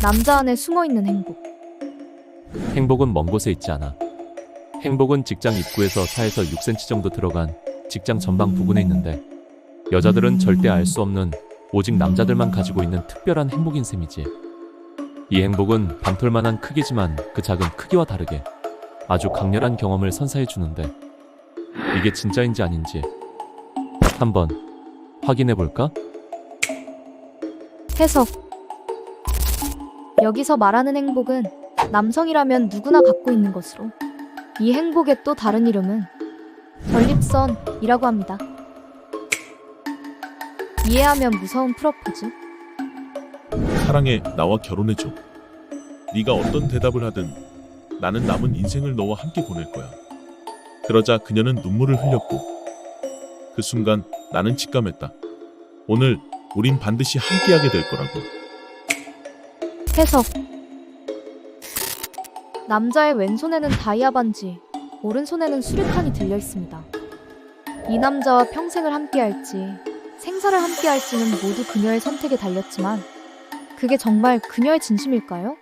남자 안에 숨어 있는 행복. 행복은 먼 곳에 있지 않아. 행복은 직장 입구에서 4에서 6cm 정도 들어간 직장 전방 부근에 있는데 여자들은 절대 알 수 없는 오직 남자들만 가지고 있는 특별한 행복인 셈이지. 이 행복은 방톨만한 크기지만 그 작은 크기와 다르게 아주 강렬한 경험을 선사해 주는데 이게 진짜인지 아닌지 한번 확인해 볼까? 해석. 여기서 말하는 행복은 남성이라면 누구나 갖고 있는 것으로 이 행복의 또 다른 이름은 전립선이라고 합니다. 이해하면 무서운 프로포즈. 사랑해 나와 결혼해줘. 네가 어떤 대답을 하든 나는 남은 인생을 너와 함께 보낼 거야. 그러자 그녀는 눈물을 흘렸고 그 순간 나는 직감했다. 오늘 우린 반드시 함께하게 될 거라고. 해석 남자의 왼손에는 다이아 반지, 오른손에는 수류탄이 들려 있습니다. 이 남자와 평생을 함께할지, 생사를 함께할지는 모두 그녀의 선택에 달렸지만, 그게 정말 그녀의 진심일까요?